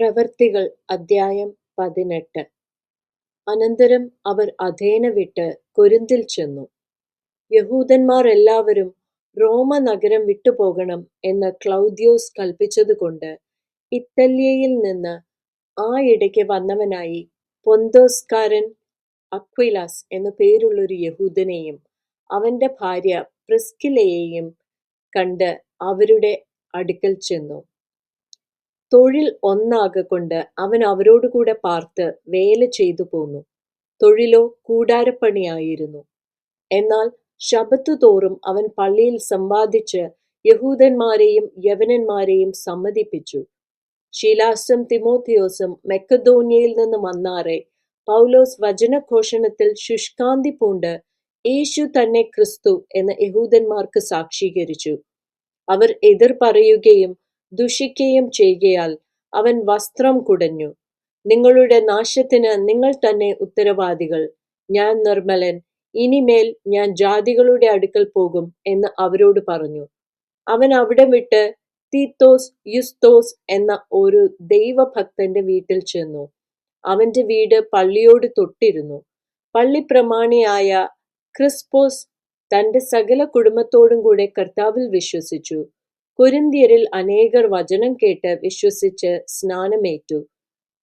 പ്രവൃത്തികൾ അദ്ധ്യായം പതിനെട്ട്. അനന്തരം അവർ അഥേന വിട്ട് കൊരിന്തിൽ ചെന്നു. യഹൂദന്മാർ എല്ലാവരും റോമ നഗരം വിട്ടുപോകണം എന്ന് ക്ലൗദ്യോസ് കൽപ്പിച്ചതുകൊണ്ട് ഇറ്റലിയയിൽ നിന്ന് ആ ഇടയ്ക്ക് വന്നവനായി പൊന്തോസ്കാരൻ അക്വിലാസ് എന്നു പേരുള്ളൊരു യഹൂദനെയും അവന്റെ ഭാര്യ പ്രിസ്കിലയെയും കണ്ട് അവരുടെ അടുക്കൽ ചെന്നു. തൊഴിൽ ഒന്നാകൊണ്ട് അവൻ അവരോടുകൂടെ പാർത്ത് വേല ചെയ്തു പോന്നു. തൊഴിലോ കൂടാരപ്പണിയായിരുന്നു. എന്നാൽ ശബത്ത് തോറും അവൻ പള്ളിയിൽ സമ്പാദിച്ച് യഹൂദന്മാരെയും യവനന്മാരെയും സമ്മതിപ്പിച്ചു. ശീലാസും തിമോത്തിയോസും മെക്കദോനിയയിൽ നിന്ന് വന്നാറെ പൗലോസ് വചനഘോഷണത്തിൽ ശുഷ്കാന്തി പൂണ്ട് യേശു തന്നെ ക്രിസ്തു എന്ന് യഹൂദന്മാർക്ക് സാക്ഷീകരിച്ചു. അവർ എതിർ പറയുകയും ദുഷിക്കുകയും ചെയ്യുകയാൽ അവൻ വസ്ത്രം കുടഞ്ഞു. നിങ്ങളുടെ നാശത്തിന് നിങ്ങൾ തന്നെ ഉത്തരവാദികൾ. ഞാൻ നിർമ്മലൻ ഇനിമേൽ ഞാൻ ജാതികളുടെ അടുക്കൽ പോകും എന്ന് അവരോട് പറഞ്ഞു. അവൻ അവിടെ വിട്ട് തീത്തോസ് യുസ്തോസ് എന്ന ഒരു ദൈവഭക്തന്റെ വീട്ടിൽ ചെന്നു. അവന്റെ വീട് പള്ളിയോട് തൊട്ടിരുന്നു. പള്ളി പ്രമാണിയായ ക്രിസ്പോസ് തന്റെ സകല കുടുംബത്തോടും കൂടെ കർത്താവിൽ വിശ്വസിച്ചു. കൊരിന്തിയരിൽ അനേകർ വചനം കേട്ട് വിശ്വസിച്ച് സ്നാനമേറ്റു.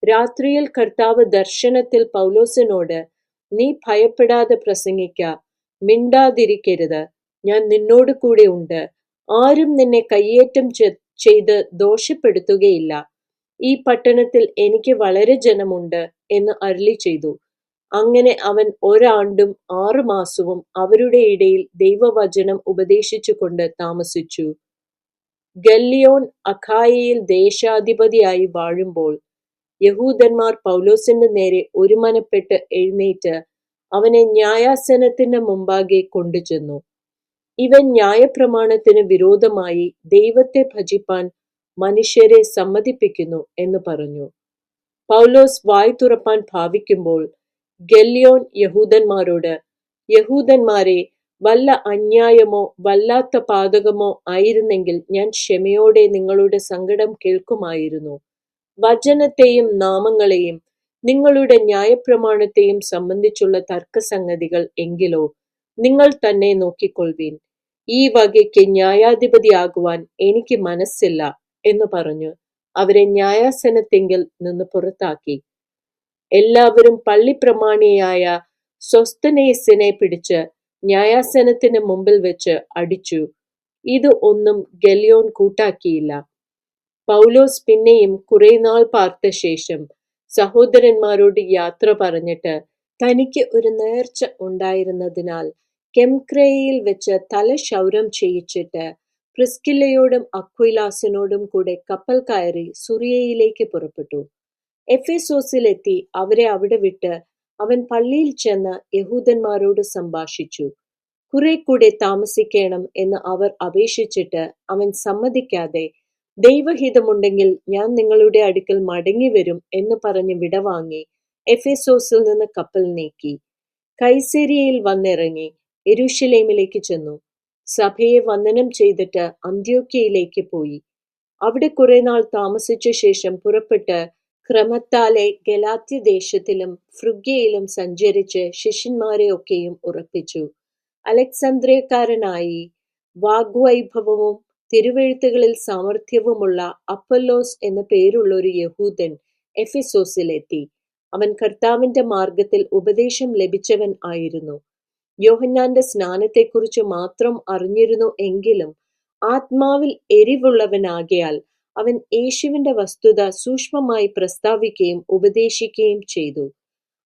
രാത്രിയിൽ കർത്താവ് ദർശനത്തിൽ പൗലോസിനോട് നീ ഭയപ്പെടാതെ പ്രസംഗിക്ക മിണ്ടാതിരിക്കരുത്. ഞാൻ നിന്നോട് കൂടെ ഉണ്ട്. ആരും നിന്നെ കയ്യേറ്റം ചെയ്ത് ദോഷപ്പെടുത്തുകയില്ല. ഈ പട്ടണത്തിൽ എനിക്ക് വളരെ ജനമുണ്ട് എന്ന് അരുളി ചെയ്തു. അങ്ങനെ അവൻ ഒരാണ്ടും ആറു മാസവും അവരുടെ ഇടയിൽ ദൈവവചനം ഉപദേശിച്ചുകൊണ്ട് താമസിച്ചു. ഗല്ലിയോൻ അഖായയിൽ ദേശാധിപതിയായി വാഴുമ്പോൾ യഹൂദന്മാർ പൗലോസിന്റെ നേരെ ഒരുമനപ്പെട്ട് എഴുന്നേറ്റ് അവനെ ന്യായാസനത്തിന്റെ മുമ്പാകെ കൊണ്ടുചെന്നു. ഇവൻ ന്യായപ്രമാണത്തിന് വിരോധമായി ദൈവത്തെ ഭജിപ്പാൻ മനുഷ്യരെ സമ്മതിപ്പിക്കുന്നു എന്ന് പറഞ്ഞു. പൗലോസ് വായ് തുറപ്പാൻ ഭാവിക്കുമ്പോൾ ഗല്ലിയോൻ യഹൂദന്മാരോട് യഹൂദന്മാരെ വല്ല അന്യായമോ വല്ലാത്ത പാതകമോ ആയിരുന്നെങ്കിൽ ഞാൻ ക്ഷമയോടെ നിങ്ങളുടെ സങ്കടം കേൾക്കുമായിരുന്നു. വചനത്തെയും നാമങ്ങളെയും നിങ്ങളുടെ ന്യായപ്രമാണത്തെയും സംബന്ധിച്ചുള്ള തർക്കസംഗതികൾ എങ്കിലോ നിങ്ങൾ തന്നെ നോക്കിക്കൊള്ളുവീൻ ഈ വകയ്ക്ക് ന്യായാധിപതിയാകുവാൻ എനിക്ക് മനസ്സില്ല എന്ന് പറഞ്ഞു. അവരെ ന്യായാസനത്തെങ്കിൽ നിന്ന് പുറത്താക്കി. എല്ലാവരും പള്ളിപ്രമാണിയായ സ്വസ്തനേസിനെ പിടിച്ച് ന്യായാസനത്തിന് മുമ്പിൽ വെച്ച് അടിച്ചു. ഇത് ഒന്നും ഗലിയോൻ കൂട്ടാക്കിയില്ല. പൗലോസ് പിന്നെയും കുറെ നാൾ പാർത്ത ശേഷം സഹോദരന്മാരോട് യാത്ര പറഞ്ഞിട്ട് തനിക്ക് ഒരു നേർച്ച ഉണ്ടായിരുന്നതിനാൽ കെംക്രയിൽ വെച്ച് തല ക്ഷൗരം ചെയ്യിച്ചിട്ട് പ്രിസ്കില്ലയോടും അക്വിലാസിനോടും കൂടെ കപ്പൽ കയറി സുറിയയിലേക്ക് പുറപ്പെട്ടു. എഫേസോസിലെത്തി അവരെ അവിടെ വിട്ട് അവൻ പള്ളിയിൽ ചെന്ന് യഹൂദന്മാരോട് സംഭാഷിച്ചു കുറെ കൂടെ താമസിക്കണം എന്ന് അവർ അപേക്ഷിച്ചിട്ട് അവൻ സമ്മതിക്കാതെ ദൈവഹിതമുണ്ടെങ്കിൽ ഞാൻ നിങ്ങളുടെ അടുക്കൽ മടങ്ങി വരും എന്ന് പറഞ്ഞ് വിടവാങ്ങി എഫെസോസിൽ നിന്ന് കപ്പൽ നീക്കി. കൈസേരിയയിൽ വന്നിറങ്ങി എരുഷലേമിലേക്ക് ചെന്നു. സഭയെ വന്ദനം ചെയ്തിട്ട് അന്ത്യോക്യയിലേക്ക് പോയി. അവിടെ കുറെ നാൾ താമസിച്ച ശേഷം പുറപ്പെട്ട് ക്രമത്താലെ ഗലാത്യ ദേശത്തിലും ഫ്രുഗ്യയിലും സഞ്ചരിച്ച് ശിഷ്യന്മാരെ ഒക്കെയും ഉറപ്പിച്ചു. അലക്സാന്ദ്രിയക്കാരനായി വാഗ്വൈഭവവും തിരുവെഴുത്തുകളിൽ സാമർഥ്യവുമുള്ള അപ്പല്ലോസ് എന്ന പേരുള്ള ഒരു യഹൂദൻ എഫിസോസിലെത്തി. അവൻ കർത്താവിന്റെ മാർഗത്തിൽ ഉപദേശം ലഭിച്ചവൻ ആയിരുന്നു. യോഹന്നാന്റെ സ്നാനത്തെക്കുറിച്ച് മാത്രം അറിഞ്ഞിരുന്നു എങ്കിലും ആത്മാവിൽ എരിവുള്ളവനാകയാൽ അവൻ യേശുവിന്റെ വസ്തുത സൂക്ഷ്മമായി പ്രസ്താവിക്കുകയും ഉപദേശിക്കുകയും ചെയ്തു.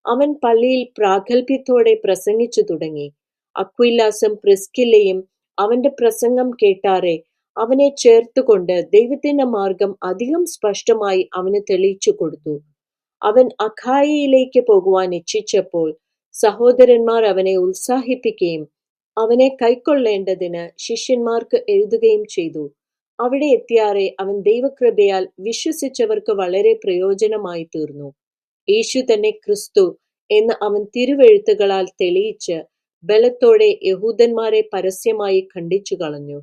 അവൻ പള്ളിയിൽ പ്രാഗൽഭ്യത്തോടെ പ്രസംഗിച്ചു തുടങ്ങി. അക്വില്ലാസും പ്രിസ്കില്ലയും അവന്റെ പ്രസംഗം കേട്ടാറെ അവനെ ചേർത്തുകൊണ്ട് ദൈവത്തിന്റെ മാർഗം അധികം സ്പഷ്ടമായി അവന് തെളിയിച്ചു കൊടുത്തു. അവൻ അഖായയിലേക്ക് പോകുവാൻ ഇച്ഛിച്ചപ്പോൾ സഹോദരന്മാർ അവനെ ഉത്സാഹിപ്പിക്കുകയും അവനെ കൈക്കൊള്ളേണ്ടതിന് ശിഷ്യന്മാർക്ക് എഴുതുകയും ചെയ്തു. അവിടെ എത്തിയാറെ അവൻ ദൈവകൃപയാൽ വിശ്വസിച്ചവർക്ക് വളരെ പ്രയോജനമായി തീർന്നു. യേശു തന്നെ ക്രിസ്തു എന്ന് അവൻ തിരുവെഴുത്തുകളാൽ തെളിയിച്ച് ബലത്തോടെ യഹൂദന്മാരെ പരസ്യമായി ഖണ്ഡിച്ചു കളഞ്ഞു